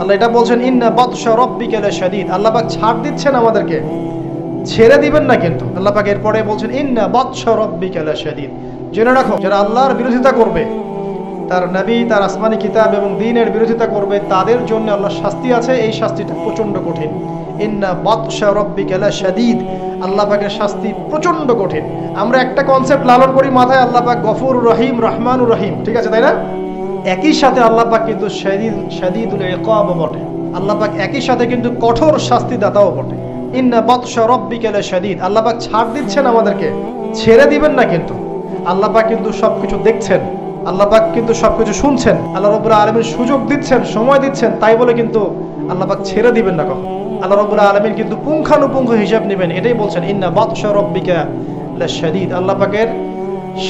আল্লাহ এটা বলছেন, ইন্না বাদশা রব্বিকা লাশাদীদ। আল্লাহ পাক ছাড় দিচ্ছেন আমাদেরকে। ছেড়ে দিবেন না কিন্তু। আল্লাহ পাক এরপরে বলছেন, ইন্না বাদশা রব্বিকা লাশাদীদ। জেনে রাখো, যারা আল্লাহর বিরোধিতা করবে, তার নবী, তার আসমানি কিতাব এবং দিনের বিরোধিতা করবে, তাদের জন্য আল্লাহ শাস্তি আছে। এই শাস্তিটা প্রচণ্ড কঠিন। ইন্না বাদশা রব্বিকা লাশাদীদ। আল্লাহ পাকের শাস্তি প্রচণ্ড কঠিন। আমরা একটা কনসেপ্ট লালন করি মাথায়, আল্লাহ পাক গফুর রহিম, রহমানুর রহিম। ঠিক আছে, তাই না? একই সাথে আল্লাহ পাক কিন্তু শাদীদ বটে। আল্লাহ পাক একই সাথে কিন্তু কঠোর শাস্তি দাতাও বটে আল্লাহ ছাড় দিচ্ছেন আমাদেরকে, ছেড়ে দিবেন না কিন্তু। আল্লাহ পাক কিন্তু সবকিছু দেখছেন, আল্লাহ পাক কিন্তু সবকিছু শুনছেন, আল্লাহ রবুল্লাহ আলমীর সুযোগ দিচ্ছেন, সময় দিচ্ছেন, তাই বলে কিন্তু আল্লাপাক ছেড়ে দিবেন না কখন। আল্লাহ রবুল্লাহ আলমীর কিন্তু পুঙ্খানুপুঙ্খ হিসাব নেবেন, এটাই বলছেন, ইন্না বাদশা রব্বিকা লাশাদীদ আল্লাহ পাকের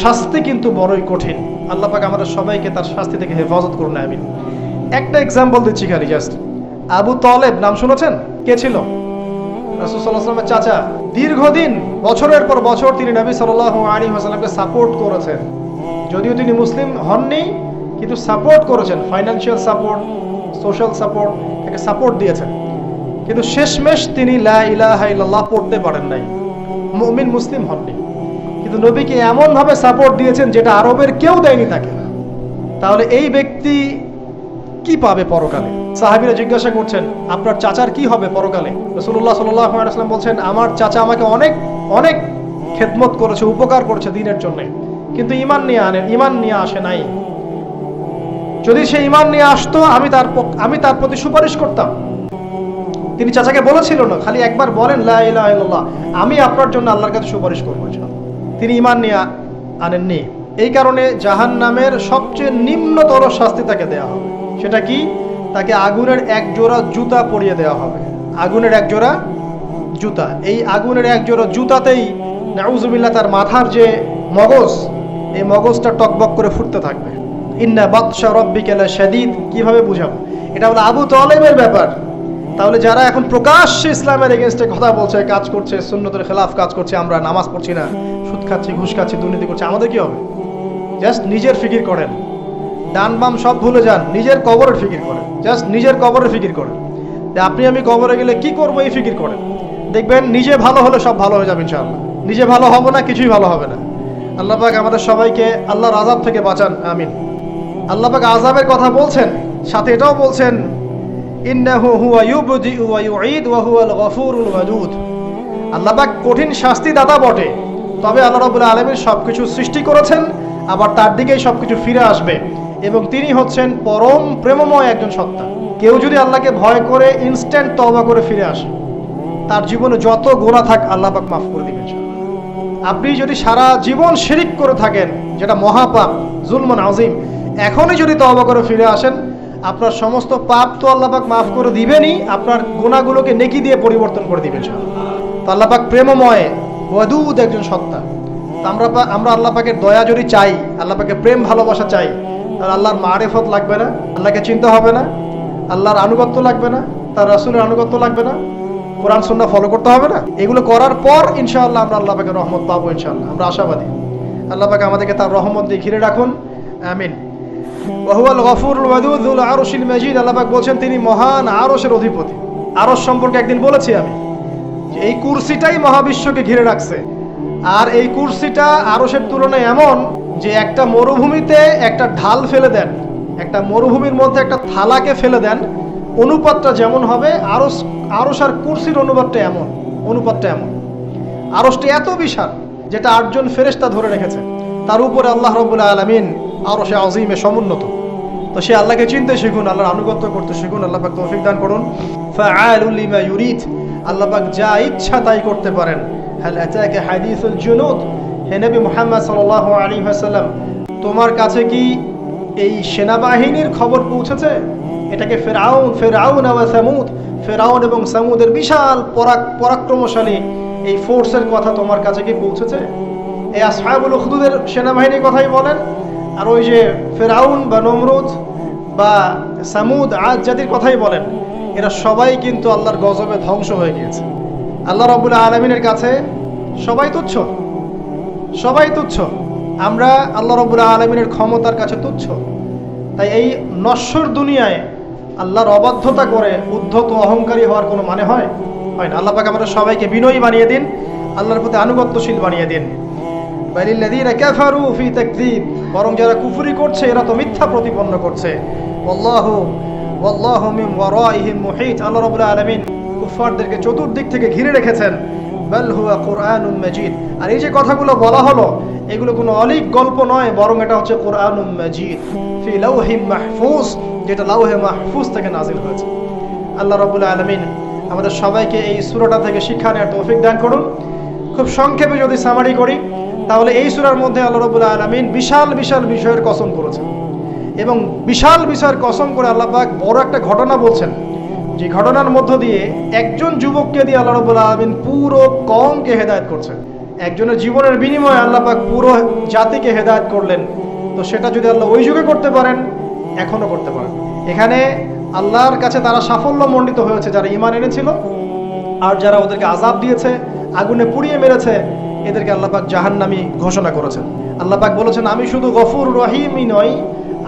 শাস্তি কিন্তু বড়ই কঠিন। আল্লাহ পাক আমাদের সবাইকে তার শাস্তি থেকে হেফাজত করুন, আমিন। একটা এক্সাম্পল দিচ্ছি খালি জাস্ট আবু তলেব, নাম শুনেছেন? কে ছিল? রাসুসাল্লাহামের চাচা। দীর্ঘদিন, বছরের পর বছর তিনি নবী সাল আলী হাসালামকে সাপোর্ট করেছেন। যদিও তিনি মুসলিম হননি, কিন্তু সাপোর্ট করেছেন। ফাইন্যান্সিয়াল সাপোর্ট সোশ্যাল সাপোর্ট তাকে সাপোর্ট দিয়েছেন। কিন্তু শেষমেশ তিনি লা ইলাহা ইল্লাল্লাহ পড়তে পারেন নাই। মুমিন মুসলিম হননি। কিন্তু নবীকে এমনভাবে সাপোর্ট দিয়েছেন যেটা আরবের কেউ দেয়নি তাকে। তাহলে এই ব্যক্তি কি পাবে পরকালে? সাহাবিরা জিজ্ঞাসা করছেন, আপনার চাচার কি হবে পরকালে? রসুল্লাহ সাল্লাম বলছেন, আমার চাচা আমাকে অনেক অনেক খেদমত করেছে, উপকার করেছে দিনের জন্য। কিন্তু ইমান নিয়ে আনেন ইমান নিয়ে আসে নাই। যদি সে ইমান নিয়ে আসতো, আমি তার আমি তার প্রতি সুপারিশ করতাম। তিনি চাচাকে বলেছিল না, খালি একবার বলেন, লা ইলাহা আমি আপনার জন্য আল্লাহর কাছে সুপারিশ করব। তিনি ইমান নিয়ে আনেননি। এই কারণে জাহান নামের সবচেয়ে নিম্নতর শাস্তি তাকে দেওয়া হবে। সেটা কি? তাকে আগুনের এক জোড়া জুতা পরিয়ে দেওয়া হবে। আগুনের এক জোড়া জুতা। এই আগুনের এক জোড়া জুতাতেই নাউজুবিল্লাহ তার মাথার যে মগজ, এই মগজটা টকবক করে ফুটতে থাকবে। ইন্না বাদশা রব্বিকালা শাদীদ। কীভাবে বুঝাবো? এটা হলো আবু তলেবের ব্যাপার। তাহলে যারা এখন প্রকাশ্যে ইসলামের এগেনস্টে কথা বলছে, কাজ করছে, সুন্নতের খেলাফ কাজ করছে, আমরা নামাজ পড়ছি না, সুদ খাচ্ছি, ঘুষ খাচ্ছি, দুর্নীতি করছি, আমাদের কি হবে? জাস্ট নিজের ফিকির করেন। ডান বাম সব ভুলে যান, নিজের কবরের ফিকির করেন। জাস্ট নিজের কবরের ফিকির করেন। যে আপনি আমি কবরে গেলে কি করব এই ফিকির করেন? দেখবেন নিজে ভালো হলে সব ভালো হয়ে যাবে ইনশাআল্লাহ। নিজে ভালো হবে না, কিছুই ভালো হবে না। আল্লাহ পাক আমাদের সবাইকে আল্লাহর আজাব থেকে বাঁচান, আমিন। আল্লাহ পাক আজাবের কথা বলছেন, সাথে এটাও বলছেন ইন্নাহু ইউবদিউ ওয়া ইউঈদ ওয়া হুয়াল গফুরুল ওয়াদুদ আল্লাহ পাক কঠিন শাস্তি দাতা বটে। তবে আল্লাহ রাব্বুল আলামিন সবকিছু সৃষ্টি করেছেন, আবার তার দিকেই সবকিছু ফিরে আসবে এবং তিনি হচ্ছেন পরম প্রেমময় একজন সত্তা। কেউ যদি আল্লাহকে ভয় করে ইনস্ট্যান্ট তওবা করে ফিরে আসে, তার জীবনে যত গোনা থাক আল্লাহ পাক মাফ করে দিবেন আপনি যদি সারা জীবন শিরিক করে থাকেন, যেটা মহাপাপ, জুলমান আজিম এখনই যদি তওবা করে ফিরে আসেন আপনার সমস্ত পাপ তো আল্লাহ পাক মাফ করে দিবেনই, আপনার গুণাগুলোকে নেকি দিয়ে পরিবর্তন করে দিবেন। তো আল্লাহ পাক প্রেমময় ওয়াদুদ একজন সত্তা। আমরা আমরা আল্লাহ পাকের দয়া যদি চাই, আল্লাহ পাকে প্রেম ভালোবাসা চাই, তাহলে আল্লাহর মারেফত লাগবে না, আল্লাহকে চিন্তা হবে না, আল্লাহর আনুগত্য লাগবে না, তার রাসূলের আনুগত্য লাগবে না, কোরআন, সুন্নাহ ফলো করতে হবে না। এগুলো করার পর ইনশাআল্লাহ আমরা আল্লাহ পাকের রহমত পাবো ইনশাআল্লাহ। আমরা আশাবাদী। আল্লাহ পাকে আমাদেরকে তার রহমত দিয়ে ঘিরে রাখুন। আমিন। তিনি মহান আরশের অধিপতি। আরশ সম্পর্কে একদিন বলেছি আমি এই কুরসিটাই মহাবিশ্বকে ঘিরে রাখছে। আর এই কুরসিটা আরশের তুলনায় এমন যে একটা মরুভূমিতে একটা ঢাল ফেলে দেন, একটা মরুভূমির মধ্যে একটা থালাকে ফেলে দেন। অনুপাতটা যেমন হবে আরস আরস আর কুরসির অনুপাতটা এমন অনুপাতটা এমন। আরসটি এত বিশাল যেটা আটজন ফেরেশতা ধরে রেখেছে। তার উপরে আল্লাহ রবুল্লা আলমিন আরও সে আজিমে সমুন্নত। তো সে আল্লাহকে চিনতে শিখুন, আল্লাহর আনুগত্য করতে শিখুন, আল্লাহ পাক তৌফিক দান করুন। ফাআলুল ইউরিদ, আল্লাহ পাক যা ইচ্ছা তাই করতে পারেন। হাল আতাকা হাদিসুল জুনুদ? হে নবী মুহাম্মদ সাল্লাল্লাহু আলাইহি ওয়াসাল্লাম, তোমার কাছে কি এই সেনাবাহিনীর খবর পৌঁছেছে? এটাকে ফেরাউন ফেরাউন আওয়া সামুদ? ফেরাউন এবং সামুদের বিশাল পরাক, পরাক্রমশালী এই ফোর্সের কথা তোমার কাছে কি পৌঁছেছে? এই আসহাবুল উখদুদের সেনাবাহিনীর কথাই বলেন। আর ওই যে ফেরাউন বা নমরুদ বা সামুদ, আজ জাতির কথাই বলেন, এরা সবাই কিন্তু আল্লাহর গজবে ধ্বংস হয়ে গিয়েছে। আল্লাহ রবুল্লা আলমিনের কাছে সবাই তুচ্ছ। সবাই তুচ্ছ। আমরা আল্লাহ রবুল্লা আলমিনের ক্ষমতার কাছে তুচ্ছ। তাই এই নশ্বর দুনিয়ায় আল্লাহর অবাধ্যতা করে উদ্ধত অহংকারী হওয়ার কোনো মানে হয়? হয় না। আল্লাহ পাক আমাদের সবাইকে বিনয়ী বানিয়ে দিন, আল্লাহর প্রতি আনুগত্যশীল বানিয়ে দিন। বালিল্লাযীনা কাফারু ফি তাকযীব বরং যারা কুফরি করছে, এরা তো মিথ্যা প্রতিপন্ন করছে। কুফফারদেরকে চতুর্দিক থেকে ঘিরে রেখেছেন। আর এই যে কথাগুলো বলা হলো, এগুলো কোনো অলিক গল্প নয়, বরং এটা হচ্ছে কোরআনুম যেটা লাউহে মাহফুজ থেকে নাজিল হয়েছে। আল্লাহ রাব্বুল আলামিন আমাদের সবাইকে এই সূরাটা থেকে শিক্ষা নেওয়ার তৌফিক দান করুন। খুব সংক্ষেপে যদি সামারি করি তাহলে এই সুরার মধ্যে আল্লাহ রাব্বুল আলামিন বিশাল বিশাল বিষয়ের কসম করেছেন। এবং বিশাল বিষয়ের কসম করে আল্লাহ পাক বড় একটা ঘটনা বলছেন। যে ঘটনার মধ্য দিয়ে একজন যুবককে দিয়ে আল্লাহ রাব্বুল আলামিন পুরো কমকে হেদায়ত করছেন। একজনের জীবনের বিনিময়ে আল্লাহ পাক পুরো জাতিকে হেদায়ত করলেন। তো সেটা যদি আল্লাহ ওই যুগে করতে পারেন এখনও করতে পারেন। এখানে আল্লাহর কাছে তারা সাফল্য মণ্ডিত হয়েছে, যারা ইমান এনেছিল, আর যারা ওদেরকে আজাব দিয়েছে, আগুনে পুড়িয়ে মেরেছে এদেরকে আল্লাপাক জাহান্নামি ঘোষণা করেছেন। আল্লাপাক বলেছেন, আমি শুধু গফুর রহিমই নই,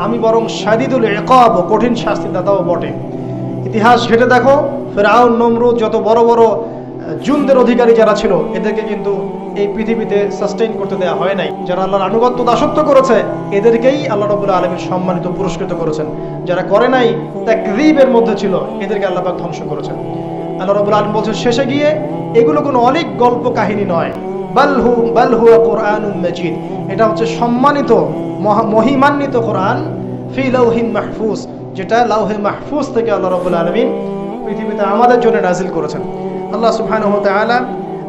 আমি বরং সাদিদুল একব কঠিন শাস্তিদাতাও বটে। ইতিহাস ঘেটে দেখো ফেরাউন নমরুদ যত বড় বড় জুনদের অধিকারী যারা ছিল, এদেরকে কিন্তু এই পৃথিবীতে সাস্টেইন করতে দেওয়া হয় নাই। যারা আল্লাহর আনুগত্য দাসত্ব করেছে, এদেরকেই আল্লাহ রবুল্লা আলমীর সম্মানিত পুরস্কৃত করেছেন। যারা করে নাই তাকরীবের মধ্যে ছিল, এদেরকে আল্লাপাক ধ্বংস করেছেন। আল্লাহ রবুল আলম বলছেন, শেষে গিয়ে এগুলো কোনো অনেক গল্প কাহিনী নয়। বালহু বালহু কোরআন মজিদ। এটা হচ্ছে সম্মানিত, মহা- মহিমান্বিত কোরআন ফি লাউহিন মাহফুজ, যেটা লাউহে মাহফুজ থেকে আল্লাহ রবুল আলমিন পৃথিবীতে আমাদের জন্য নাজিল করেছেন। আল্লাহ তাআলা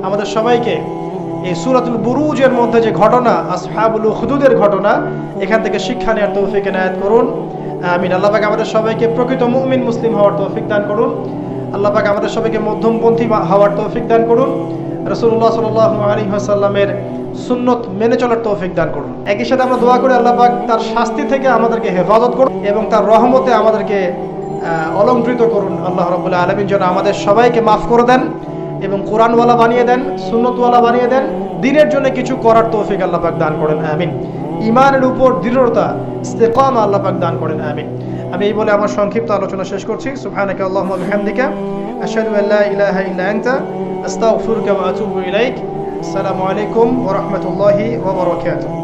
আমাদের সবাইকে এই সূরাতুল বুরুজের মধ্যে যে ঘটনা, আসহাবুল হুদুদের ঘটনা, এখান থেকে শিক্ষা নেওয়ার তৌফিক এনায়েত করুন। আমিন। আল্লাহ পাক আমাদের সবাইকে প্রকৃত মুমিন, মুসলিম হওয়ার তৌফিক দান করুন। আল্লাহ পাক আমাদের সবাইকে মধ্যমপন্থী হওয়ার তৌফিক দান করুন। রসুল্লাহ সাল্লাহ আলী আসাল্লামের সুন্নত মেনে চলার তৌফিক দান করুন। একই সাথে আমরা দোয়া করি আল্লাহ পাক তার শাস্তি থেকে আমাদেরকে হেফাজত করুন এবং তার রহমতে আমাদেরকে অলঙ্কৃত করুন। আল্লাহ রবুল্লাহ আলমীর জন্য আমাদের সবাইকে মাফ করে দেন এবং কোরআনওয়ালা বানিয়ে দেন, সুন্নতওয়ালা বানিয়ে দেন। দিনের জন্য কিছু করার তৌফিক আল্লাহ পাক দান করেন। আমিন। ইমানের উপর দৃঢ়তা, ইস্তেকাম আল্লাহ পাক দান করেন। আমিন। আমি এই বলে আমার সংক্ষিপ্ত আলোচনা শেষ করছি সুবহানাকা আল্লাহুম্মা বিহামদিকা আশহাদু আল্লা ইলাহা ইল্লা আনতা আস্তাগফিরুকা ওয়া আতুবু ইলাইক আসসালামু আলাইকুম ওয়া রাহমাতুল্লাহি ওয়া বারাকাতুহু